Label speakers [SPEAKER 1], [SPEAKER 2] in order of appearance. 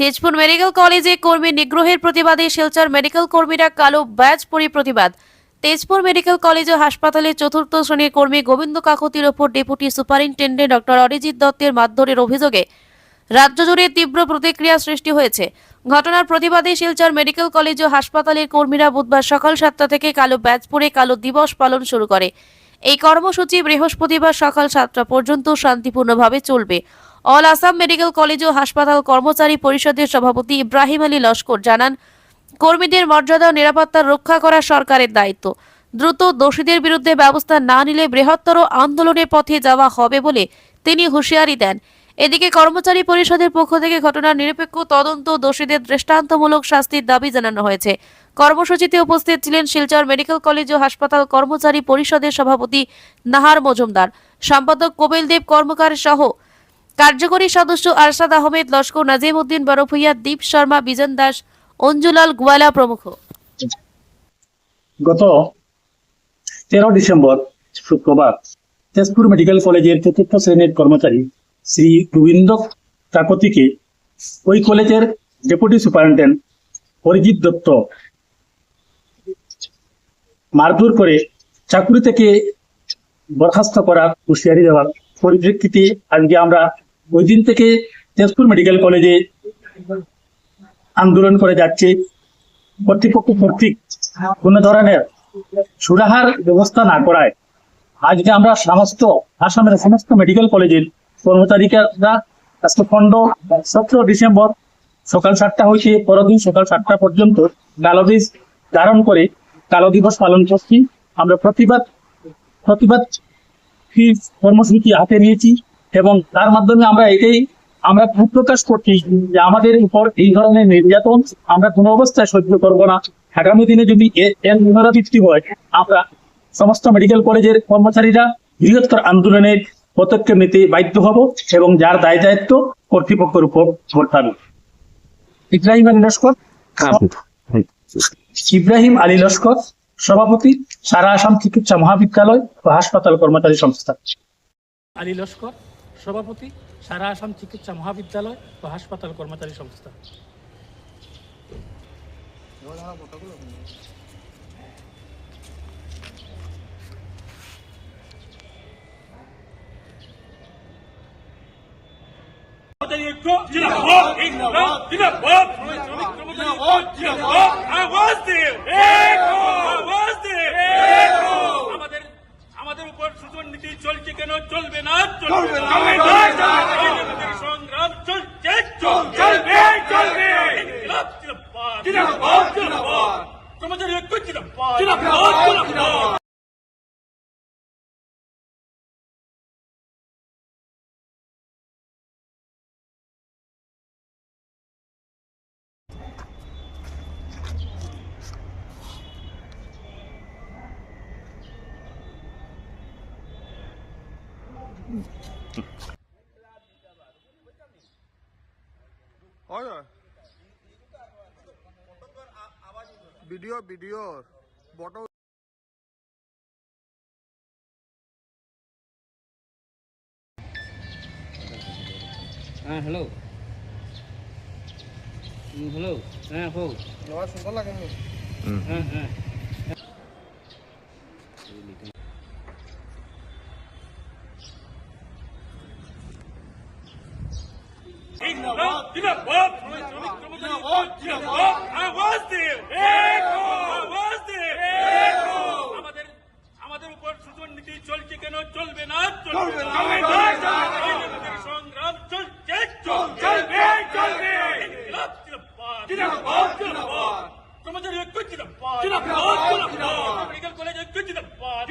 [SPEAKER 1] Tezpur medical কলেজে কর্মী নিগ্রহের প্রতিবাদে শিলচর মেডিকেল কর্মীরা কালো ব্যাজ পরি প্রতিবাদ। তেজপুর মেডিকেল কলেজ ও হাসপাতালে চতুর্থ শ্রেণির কর্মী গোবিন্দ কাকতির ওপর ডেপুটি সুপারিনটেন্ডেন্ট ডক্টর অরিজিৎ দত্তের মারধরের অভিযোগে রাজ্য জুড়ে তীব্র প্রতিক্রিয়া সৃষ্টি হয়েছে। ঘটনার প্রতিবাদে শিলচর মেডিকেল কলেজ ও হাসপাতালের কর্মীরা বুধবার সকাল সাতটা থেকে কালো ব্যাজ পরে কালো দিবস পালন শুরু করে। এই কর্মসূচি বৃহস্পতিবার সকাল সাতটা পর্যন্ত শান্তিপূর্ণভাবে চলবে। অল আসাম মেডিকেল কলেজ ও হাসপাতাল কর্মচারী পরিষদের সভাপতি ইব্রাহিম আলী লস্কর জানান, কর্মীদের মর্যাদা ও নিরাপত্তা রক্ষা করা সরকারের দায়িত্ব। দ্রুত দোষীদের বিরুদ্ধে ব্যবস্থা না নিলে বৃহত্তর আন্দোলনের পথে যাওয়া হবে বলে তিনি হুঁশিয়ারি দেন। এদিকে কর্মচারী পরিষদের পক্ষ থেকে ঘটনার নিরপেক্ষ তদন্ত দোষীদের দৃষ্টান্তমূলক শাস্তির দাবি জানানো হয়েছে। কর্মসূচিতে উপস্থিত ছিলেন শিলচর মেডিকেল কলেজ ও হাসপাতাল কর্মচারী পরিষদের সভাপতি নাহার মজুমদার, সম্পাদক কপিল দেব কর্মকার সহ কার্যকরী সদস্য আরশাদ আহমেদ, লস্কর নাজিম উদ্দিন বরফুইয়া দীপ শর্মা, বিজন দাস, অঞ্জুলাল গোয়ালা প্রমুখ।
[SPEAKER 2] গত তেরো ডিসেম্বর, শুক্রবার, তেজপুর মেডিকেল কলেজের চতুর্থ শ্রেণির কর্মচারী শ্রী গোবিন্দ কাকতিকে ওই কলেজের ডেপুটি সুপারিনটেন্ডেন্ট অরিজিৎ দত্ত মারধর করে চাকরি থেকে বরখাস্ত করার হুঁশিয়ারি দেওয়ার পরিপ্রেক্ষিতে আজকে আমরা ওই দিন থেকে তেজপুর মেডিকেল কলেজে আন্দোলন করে যাচ্ছে। কর্তৃপক্ষ কর্তৃক কোন ধরনের সুরাহার ব্যবস্থা না করায় আজকে আমরা সমস্ত আসামের সমস্ত মেডিকেল কলেজের কর্মচারীরা আজকে খণ্ড সতেরো ডিসেম্বর, সকাল সাতটা হইতে পরদিন সকাল সাতটা পর্যন্ত কালো বীজ ধারণ করে কালো দিবস পালন করছি। আমরা প্রতিবাদ প্রতিবাদ কর্মসূচি হাতে নিয়েছি এবং তার মাধ্যমে আমরা এটাই, আমরা প্রকাশ করছি যে আমাদের উপর এই ধরনের নির্যাতন আমরা কোনো অবস্থায় সহ্য করব না। আগামী দিনে যদি পুনরাবৃত্তি হয়, আমরা সমস্ত মেডিকেল কলেজের কর্মচারীরা বৃহত্তর আন্দোলনের পদক্ষেপ নিতে বাধ্য হব এবং যার দায় দায়িত্ব কর্তৃপক্ষের উপর বর্তাবে ইব্রাহিম আলী লস্কর ইব্রাহিম আলী লস্কর সভাপতি সারা আসাম চিকিৎসা মহাবিদ্যালয় ও হাসপাতাল কর্মচারী সংস্থা।
[SPEAKER 3] আলী লস্কর সভাপতি সারা আসাম চিকিৎসা মহাবিদ্যালয় ও হাসপাতাল কর্মচারী সংস্থা।
[SPEAKER 4] আমাদের আমাদের উপর সুজন নীতি চলছে কেন? চলবে না চলবে না। সংগ্রাম চলছে চলবে। চলবে জিন্দাবাদ। জিন্দাবাদ।
[SPEAKER 5] ভিডিও ভিডিও বটো
[SPEAKER 6] হ্যাঁ হ্যালো হ্যালো হ্যাঁ হো
[SPEAKER 5] আমার সুন্দর লাগে
[SPEAKER 6] হ্যাঁ হ্যাঁ
[SPEAKER 4] আমাদের আমাদের উপর সুজন নীতি চলছে কেন? চলবে না চলবে না। সংগ্রাম চলছে চলবে। চলবে কর্মচারী ঐক্য জিন্দাবাদ মেডিকেল কলেজ ঐক্য জিন্দাবাদ